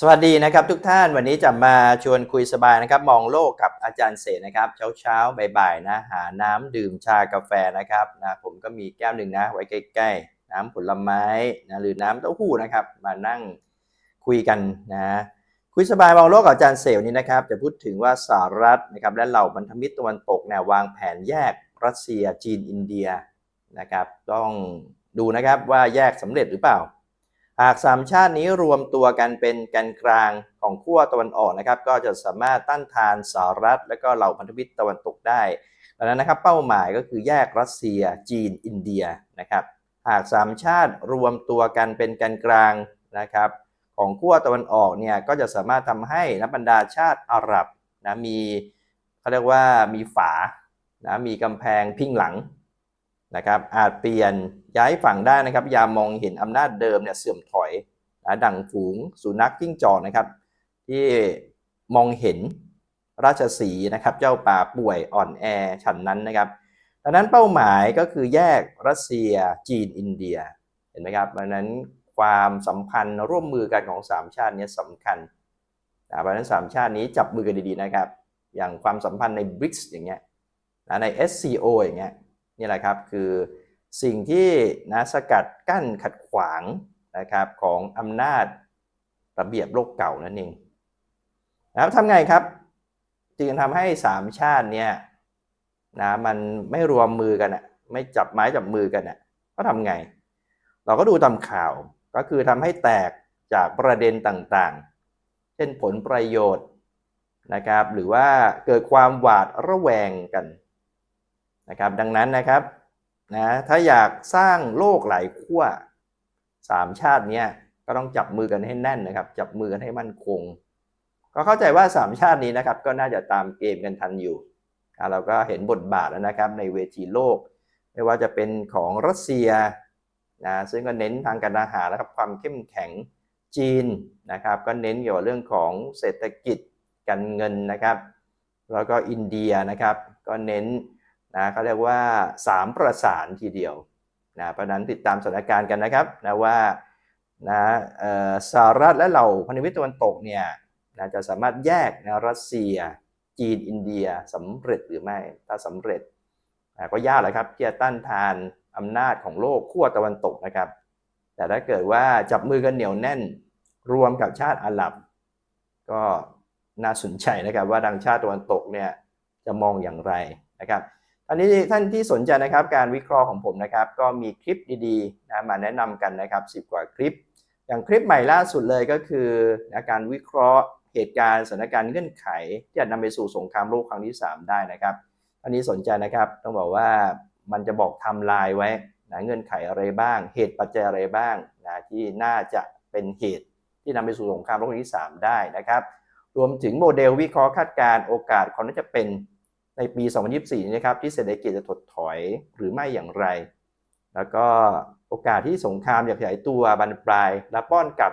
สวัสดีนะครับทุกท่านวันนี้จะมาชวนคุยสบายนะครับ มองโลกกับอาจารย์เสนะครับ เช้าเช้าๆบ่ายๆนะหาน้ำดื่มชากาแฟนะครับนะผมก็มีแก้วหนึ่งนะไว้ใกล้ๆ น้ำผลไม้นะหรือน้ำเต้าหู้นะครับ มานั่งคุยกันนะคุยสบายมองโลกกับอาจารย์เสนี้นะครับ จะพูดถึงว่าสหรัฐนะครับและเหล่าพันธมิตรตะวันตกเนี่ยวางแผนแยกรัสเซียจีนอินเดียนะครับ ต้องดูนะครับว่าแยกสำเร็จหรือเปล่า หากสามชาตินี้รวมตัวกันเป็นแกนกลางของขั้วตะวันออกนะครับ ก็จะสามารถต้านทานสหรัฐ และก็เหล่าพันธมิตรตะวันตกได้ดังนั้นนะครับเป้าหมายก็คือแยกรัสเซีย จีน อินเดียนะครับหากสามชาติรวมตัวกันเป็นแกนกลางนะครับ ของขั้วตะวันออกเนี่ยก็จะสามารถทำให้นับบรรดาชาติอาหรับนะมีเขาเรียกว่ามีฝานะมีกำแพงพิงหลัง นะครับอาจเปลี่ยนย้ายฝั่งได้นะครับยามมองเห็นอำนาจเดิมเนี่ยเสื่อมถอยนะดังฝูงสุนัขจิ้งจอกนะครับ ที่มองเห็นราชสีนะครับเจ้าป่าป่วยอ่อนแอฉันนั้นนะครับดังนั้นเป้าหมายก็คือแยกรัสเซียจีนอินเดียเห็นไหมครับดังนั้นความสัมพันธ์ร่วมมือกันของสามชาตินี้สำคัญนะเพราะฉะนั้นสามชาตินี้จับมือกันดีๆนะครับ อย่างความสัมพันธ์ใน BRICS อย่างเงี้ยนะใน SCO อย่างเงี้ย นี่แหละครับคือสิ่งที่นะสกัดกั้นขัดขวางนะครับของอำนาจระเบียบโลกเก่านั่นเองนะครับทำไงครับ จึงทำให้สามชาติเนี่ยนะมันไม่รวมมือกันอะไม่จับไม้จับมือกันอะก็ทำไง เราก็ดูตามข่าวก็คือทำให้แตกจากประเด็นต่างๆ เช่นผลประโยชน์นะครับ หรือว่าเกิดความหวาดระแวงกัน นะครับดังนั้นนะครับนะถ้าอยากสร้างโลกหลายขั้วสามชาติเนี้ยก็ต้องจับมือกันให้แน่นนะครับ จับมือกันให้มั่นคง ก็เข้าใจว่าสามชาตินี้นะครับ ก็น่าจะตามเกมกันทันอยู่เราก็เห็นบทบาทแล้วนะครับในเวทีโลก ไม่ว่าจะเป็นของรัสเซียนะซึ่งก็เน้นทางการอาหารนะครับความเข้มแข็งจีนนะครับ ก็เน้นเกี่ยวกับเรื่องของเศรษฐกิจการเงินนะครับ แล้วก็อินเดียนะครับ ก็เน้น นะเขาเรียกว่า 3 ประสานทีเดียวนะเพราะนั้นติดตามสถานการณ์กันนะครับนะว่านะสหรัฐและเหล่าพันธมิตรตะวันตกเนี่ยนะจะสามารถแยกนะรัสเซีย จีนอินเดียสำเร็จหรือไม่ ถ้าสำเร็จนะก็ยากแหละครับที่จะต้านทานอำนาจของโลกขั้วตะวันตกนะครับ แต่ถ้าเกิดว่าจับมือกันเหนียวแน่นรวมกับชาติอาหรับ ก็น่าสนใจนะครับว่าดังชาติตะวันตกเนี่ยจะมองอย่างไรนะครับ นนี้ท่านที่สนใจนะครับการวิเคราะห์ของผมนะครับ ก็มีคลิปดีๆนะมาแนะนำกันนะครับ10 กว่าคลิป อย่างคลิปใหม่ล่าสุดเลยก็คือนะการวิเคราะห์เหตุการณ์สถานการณ์เงื่อนไข ที่อาจนำไปสู่สงครามโลกครั้งที่ 3 ได้นะครับอันนี้สนใจนะครับต้องบอกว่ามันจะบอกทม์ไลน์ไว้นะเงื่อนไขอะไรบ้าง เหตุปัจจัยอะไรบ้างนะที่น่าจะเป็นเหตุที่นำไปสู่สงครามโลกครั้งที่ 3 ได้นะครับ รวมถึงโมเดลวิเคราะห์คาดการณ์โอกาสความน่าจะเป็น ในปี 2024 นี้นะครับที่เศรษฐกิจจะถดถอยหรือไม่อย่างไร แล้วก็โอกาสที่สงครามจะขยายตัวบานปลาย และป้อนกลับ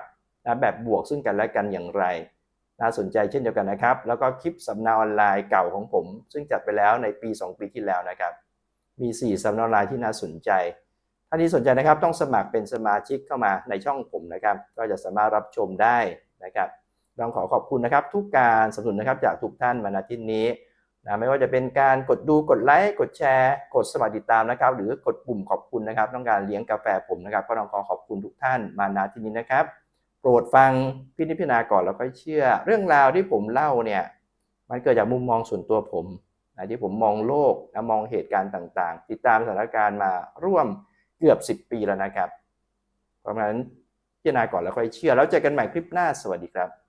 แบบบวกซึ่งกันและกันอย่างไร น่าสนใจเช่นเดียวกันนะครับ แล้วก็คลิปสำเนาออนไลน์เก่าของผม ซึ่งจัดไปแล้วในปี 2 ปีที่แล้วนะครับ มี 4สำเนาออนไลน์ที่น่าสนใจ ท่านที่สนใจนะครับต้องสมัครเป็นสมาชิกเข้ามาในช่องผมนะครับ ก็จะสามารถรับชมได้นะครับต้องขอขอบคุณนะครับ ทุกการสนับสนุนนะครับจากทุกท่านมาณที่นี้ นะไม่ว่าจะเป็นการกดดูกดไลค์กดแชร์ กดสมัครติดตามนะครับ หรือกดปุ่มขอบคุณนะครับ ต้องการเลี้ยงกาแฟผมนะครับก็ต้องขอขอบคุณทุกท่านมาณที่นี้นะครับ โปรดฟังพินิจพิจารณาก่อนแล้วค่อยเชื่อ เรื่องราวที่ผมเล่าเนี่ยมันเกิดจากมุมมองส่วนตัวผมนะที่ผมมองโลกนะมองเหตุการณ์ต่างๆ ติดตามสถานการณ์มาร่วมเกือบ 10 ปีแล้วนะครับ เพราะฉะนั้นพิจารณาก่อนแล้วค่อยเชื่อ แล้วเจอกันใหม่คลิปหน้าสวัสดีครับ